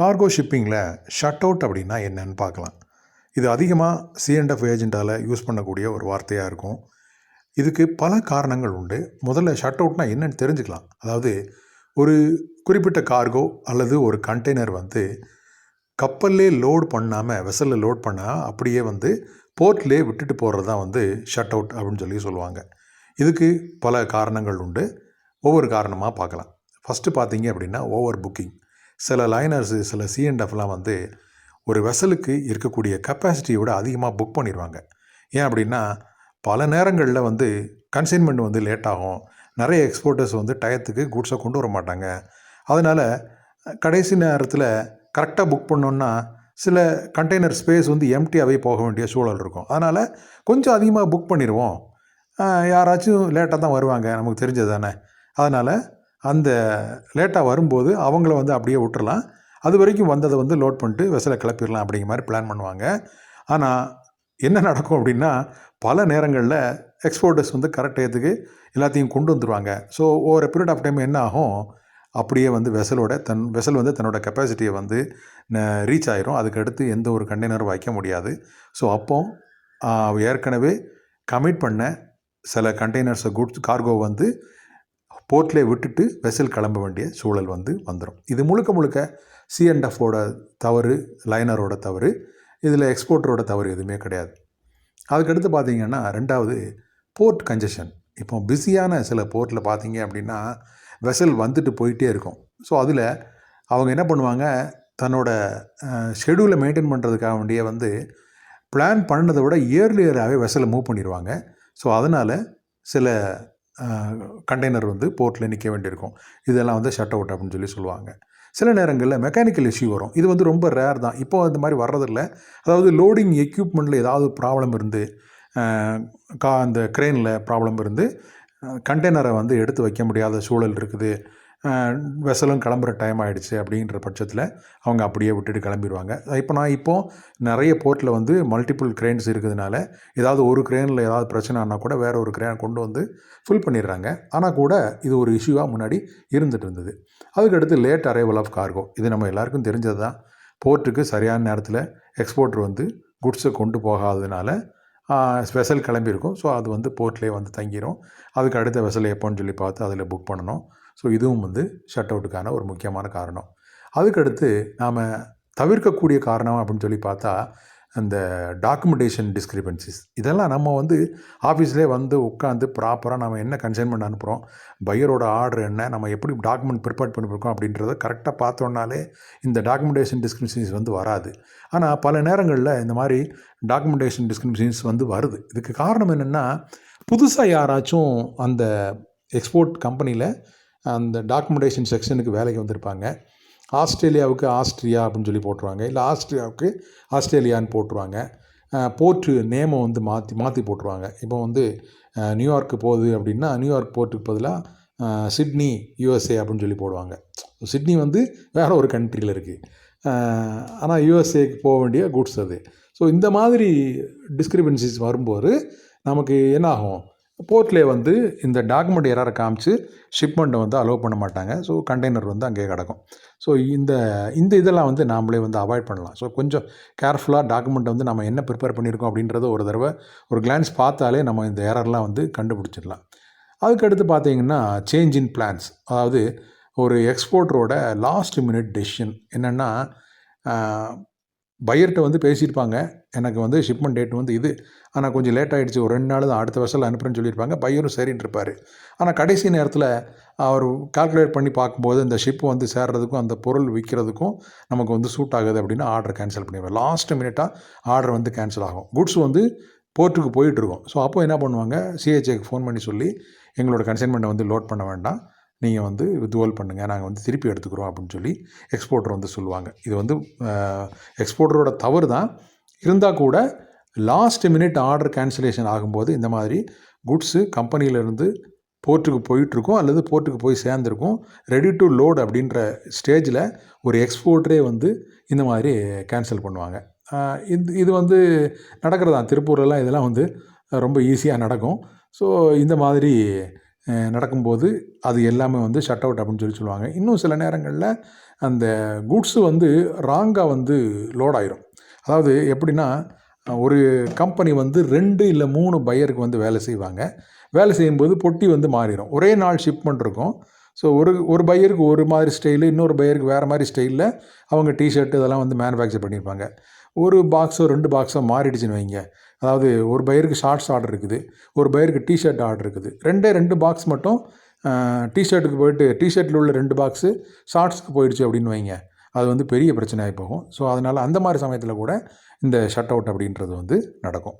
Cargo ஷிப்பிங்கில் shut out அப்படின்னா என்னன்னு பார்க்கலாம். இது அதிகமாக சிஎன்எஃப் ஏஜெண்ட்டால் யூஸ் பண்ணக்கூடிய ஒரு வார்த்தையாக இருக்கும். இதுக்கு பல காரணங்கள் உண்டு. முதல்ல ஷட் அவுட்னா என்னன்னு தெரிஞ்சுக்கலாம். அதாவது ஒரு குறிப்பிட்ட கார்கோ அல்லது ஒரு கண்டெய்னர் வந்து கப்பல்லே லோட் பண்ணாமல் வெசலில் லோட் பண்ணால் அப்படியே வந்து போர்ட்லேயே விட்டுட்டு போகிறது தான் வந்து ஷட் அவுட் அப்படின்னு சொல்லி சொல்லுவாங்க. இதுக்கு பல காரணங்கள் உண்டு. ஒவ்வொரு காரணமாக பார்க்கலாம். ஃபஸ்ட்டு பார்த்தீங்க அப்படின்னா ஓவர் புக்கிங் சில லைனர்ஸு சில சிஎன்எஃப்லாம் வந்து ஒரு வெசலுக்கு இருக்கக்கூடிய கெப்பாசிட்டியோட விட அதிகமாக புக் பண்ணிடுவாங்க. ஏன் அப்படின்னா பல நேரங்களில் வந்து கன்சைன்மெண்ட் வந்து லேட் ஆகும். நிறைய எக்ஸ்போர்ட்டர்ஸ் வந்து டயத்துக்கு குட்ஸை கொண்டு வர மாட்டாங்க. அதனால் கடைசி நேரத்தில் கரெக்டாக புக் பண்ணோன்னா சில கண்டெய்னர் ஸ்பேஸ் வந்து எம்டியாகவே போக வேண்டிய சூழல் இருக்கும். அதனால் கொஞ்சம் அதிகமாக புக் பண்ணிடுவோம். யாராச்சும் லேட்டாக தான் வருவாங்க. நமக்கு தெரிஞ்சது தானே. அதனால் அந்த லேட்டாக வரும்போது அவங்கள வந்து அப்படியே விட்டுறலாம். அது வரைக்கும் வந்ததை வந்து லோட் பண்ணிட்டு வெசலை கிளப்பிடலாம் அப்படிங்கிற மாதிரி பிளான் பண்ணுவாங்க. ஆனால் என்ன நடக்கும் அப்படின்னா பல நேரங்களில் எக்ஸ்போர்ட்டர்ஸ் வந்து கரெக்ட் டயத்துக்கு எல்லாத்தையும் கொண்டு வந்துடுவாங்க so over period of time என்ன ஆகும்? அப்படியே வந்து வெசலோட தன் வெசல் வந்து தன்னோட கெப்பாசிட்டியை வந்து ரீச் ஆயிரும். அதுக்கடுத்து எந்த ஒரு கண்டெய்னரும் வைக்க முடியாது. ஸோ அப்போ ஏற்கனவே கமிட் பண்ண சில கண்டெய்னர்ஸை குட்ஸ் கார்கோ வந்து போர்ட்லேயே விட்டுட்டு வெசல் கிளம்ப வேண்டிய சூழல் வந்து வந்துடும் இது முழுக்க முழுக்க சிஎன்எஃபோட தவறு லைனரோட தவறு இதில் எக்ஸ்போர்ட்டரோட தவறு எதுவுமே கிடையாது. அதுக்கடுத்து பார்த்தீங்கன்னா ரெண்டாவது போர்ட் கன்ஜெஷன் இப்போ பிஸியான சில போர்ட்டில் பார்த்தீங்க அப்படின்னா வெசல் வந்துட்டு போயிட்டே இருக்கும். ஸோ அதில் அவங்க என்ன பண்ணுவாங்க தன்னோட ஷெடியூலை மெயின்டைன் பண்ணுறதுக்காக வேண்டிய வந்து பிளான் பண்ணதை விட இயர்லியராகவே வெசலை மூவ் பண்ணிடுவாங்க. ஸோ அதனால் சில கண்டெய்னர் வந்து போர்ட்டில் நிற்க வேண்டியிருக்கும். இதெல்லாம் வந்து ஷட் அவுட் அப்படின்னு சொல்லி சொல்லுவாங்க. சில நேரங்களில் மெக்கானிக்கல் இஷ்யூ வரும். இது வந்து ரொம்ப ரேர் தான். இப்போ இந்த மாதிரி வர்றதில்ல. அதாவது லோடிங் எக்யூப்மெண்ட்டில் ஏதாவது ப்ராப்ளம் இருந்து கா அந்த க்ரெயினில் ப்ராப்ளம் இருந்து கண்டெய்னரை வந்து எடுத்து வைக்க முடியாத சூழல் இருக்குது. வெசலும் கிளம்புற டைம் ஆகிடுச்சு அப்படின்ற பட்சத்தில் அவங்க அப்படியே விட்டுட்டு கிளம்பிடுவாங்க. இப்போ நான் இப்போது நிறைய போர்ட்டில் வந்து மல்டிபிள் கிரெயின்ஸ் இருக்கிறதுனால ஏதாவது ஒரு கிரெயினில் ஏதாவது பிரச்சனை ஆனால் கூட வேறு ஒரு கிரெயின் கொண்டு வந்து ஃபில் பண்ணிடுறாங்க. ஆனால் கூட இது ஒரு இஷ்யூவாக முன்னாடி இருந்துட்டு இருந்தது. அதுக்கடுத்து லேட் அரைவல் ஆஃப் கார்கோ இது நம்ம எல்லாருக்கும் தெரிஞ்சது தான் போர்ட்டுக்கு சரியான நேரத்தில் எக்ஸ்போர்ட்டர் வந்து குட்ஸை கொண்டு போகாததுனால ஸ்பெஷல் கிளம்பியிருக்கும். ஸோ அது வந்து போர்ட்லேயே வந்து தங்கிடும் அதுக்கு அடுத்த வெசல் எப்போன்னு சொல்லி பார்த்து அதில் புக் பண்ணணும். ஸோ இதுவும் வந்து ஷட் அவுட்டுக்கான ஒரு முக்கியமான காரணம். அதுக்கடுத்து நாம் தவிர்க்கக்கூடிய காரணம் அப்படின்னு சொல்லி பார்த்தா அந்த டாக்குமெண்டேஷன் டிஸ்கிரிபன்சிஸ் இதெல்லாம் நம்ம வந்து ஆஃபீஸ்லேயே வந்து உட்காந்து ப்ராப்பராக நம்ம என்ன கன்சைன்மெண்ட் அனுப்புகிறோம் பையரோட ஆர்டர் என்ன நம்ம எப்படி டாக்குமெண்ட் ப்ரிப்பேர் பண்ணியிருக்கோம் அப்படின்றத கரெக்டாக பார்த்தோன்னாலே இந்த டாக்குமெண்டேஷன் டிஸ்கிரிப்ஷன்ஸ் வந்து வராது. ஆனால் பல நேரங்களில் இந்த மாதிரி டாக்குமெண்டேஷன் டிஸ்கிரிப்ஷன்ஸ் வந்து வருது. இதுக்கு காரணம் என்னென்னா புதுசாக யாராச்சும் அந்த எக்ஸ்போர்ட் கம்பெனியில் அந்த டாக்குமெண்டேஷன் செக்ஷனுக்கு வேலைக்கு வந்திருப்பாங்க. ஆஸ்திரேலியாவுக்கு ஆஸ்ட்ரியா அப்படின்னு சொல்லி போட்டுருவாங்க. இல்லை ஆஸ்திரியாவுக்கு ஆஸ்திரேலியான்னு போட்டுருவாங்க. போர்ட்டு நேமை வந்து மாற்றி மாற்றி போட்டுருவாங்க. இப்போ வந்து நியூயார்க்கு போகுது அப்படின்னா நியூயார்க் போர்ட்டுக்கு பதிலாக சிட்னி யூஎஸ்ஏ அப்படின்னு சொல்லி போடுவாங்க. சிட்னி வந்து வேறு ஒரு கண்ட்ரியில் இருக்குது ஆனால் யூஎஸ்ஏக்கு போக வேண்டிய குட்ஸ் அது. ஸோ இந்த மாதிரி டிஸ்கிரிபன்சிஸ் வரும்போது நமக்கு என்ன ஆகும் போர்ட்லேயே வந்து இந்த டாக்குமெண்ட் எரரை காமிச்சு ஷிப்மெண்ட்டை வந்து அலோவ் பண்ண மாட்டாங்க. ஸோ கண்டெய்னர் வந்து அங்கேயே கிடக்கும். ஸோ இந்த இந்த இதெல்லாம் வந்து நாமளே வந்து அவாய்ட் பண்ணலாம். ஸோ கொஞ்சம் கேர்ஃபுல்லாக டாக்குமெண்ட்டை வந்து நம்ம என்ன ப்ரிப்பேர் பண்ணியிருக்கோம் அப்படின்றத ஒரு தடவை ஒரு கிளான்ஸ் பார்த்தாலே நம்ம இந்த எரர்லாம் வந்து கண்டுபிடிச்சிடலாம். அதுக்கடுத்து பார்த்தீங்கன்னா சேஞ்ச் இன் பிளான்ஸ். அதாவது ஒரு எக்ஸ்போர்ட்டரோட லாஸ்ட் மினிட் டெசிஷன் என்னென்னா பையர்கிட்ட வந்து பேசியிருப்பாங்க. எனக்கு வந்து ஷிப்மெண்ட் டேட் வந்து இது. ஆனால் கொஞ்சம் லேட் ஆகிடுச்சு ஒரு ரெண்டு நாள் தான் அடுத்த வருஷத்தில் அனுப்புறேன்னு சொல்லியிருப்பாங்க. பையரும் சரின்னு இருப்பார். ஆனால் கடைசி நேரத்தில் அவர் கால்குலேட் பண்ணி பார்க்கும்போது இந்த ஷிப் வந்து சேர்றதுக்கும் அந்த பொருள் விற்கிறதுக்கும் நமக்கு வந்து சூட் ஆகுது அப்படின்னா ஆர்டர் கேன்சல் பண்ணிடுவாங்க லாஸ்ட் மினிட்டாக ஆர்டர் வந்து கேன்சல் ஆகும். குட்ஸ் வந்து போர்ட்டுக்கு போயிட்டுருக்கோம் ஸோ அப்போ என்ன பண்ணுவாங்க? சிஹெச்ஏக்கு ஃபோன் பண்ணி சொல்லி எங்களோட கன்சைன்மெண்ட்டை வந்து லோட் பண்ண வேண்டாம். நீங்கள் வந்து வித்வால் பண்ணுங்கள் நாங்கள் வந்து திருப்பி எடுத்துக்கிறோம் அப்படின்னு சொல்லி எக்ஸ்போர்ட்டர் வந்து சொல்லுவாங்க. இது வந்து எக்ஸ்போர்ட்டரோட தவறு தான். இருந்தால் கூட லாஸ்ட் மினிட் ஆர்டர் கேன்சலேஷன் ஆகும்போது இந்த மாதிரி குட்ஸு கம்பெனியிலேருந்து போர்ட்டுக்கு போயிட்டுருக்கும் அல்லது போர்ட்டுக்கு போய் சேர்ந்துருக்கும். ரெடி டு லோட் அப்படின்ற ஸ்டேஜில் ஒரு எக்ஸ்போர்ட்டரே வந்து இந்த மாதிரி கேன்சல் பண்ணுவாங்க. இது இது வந்து நடக்கிறதா? திருப்பூர்லலாம் இதெல்லாம் வந்து ரொம்ப ஈஸியாக நடக்கும். ஸோ இந்த மாதிரி நடக்கும்போது அது எல்லாமே வந்து ஷட் அவுட் அப்படின்னு சொல்லி சொல்லுவாங்க. இன்னும் சில நேரங்களில் அந்த குட்ஸு வந்து ராங்காக வந்து லோட் ஆயிரும். அதாவது எப்படின்னா ஒரு கம்பெனி வந்து ரெண்டு இல்லை மூணு பையருக்கு வந்து வேலை செய்வாங்க. வேலை செய்யும்போது பொட்டி வந்து மாறிடும் ஒரே நாள் ஷிப்மெண்ட் இருக்கும். ஸோ ஒரு ஒரு பையருக்கு ஒரு மாதிரி ஸ்டைலு இன்னொரு பையருக்கு வேறு மாதிரி ஸ்டைலில் அவங்க டிஷர்ட் இதெல்லாம் வந்து மேனுஃபேக்சர் பண்ணியிருப்பாங்க. ஒரு பாக்ஸோ ரெண்டு பாக்ஸோ மாறிடுச்சுன்னு வைங்க. அதாவது ஒரு பையருக்கு ஷார்ட்ஸ் ஆர்டர் இருக்குது ஒரு பையருக்கு டிஷர்ட் ஆர்டர் இருக்குது. ரெண்டே ரெண்டு பாக்ஸ் மட்டும் டிஷர்ட்டுக்கு போயிட்டு டிஷர்ட்டில் உள்ள ரெண்டு பாக்ஸு ஷார்ட்ஸ்க்கு போயிடுச்சு அப்படின்னு வைங்க. அது வந்து பெரிய பிரச்சனையாகி போகும். ஸோ அதனால் அந்த மாதிரி சமயத்தில் கூட இந்த ஷட் அவுட் அப்படின்றது வந்து நடக்கும்.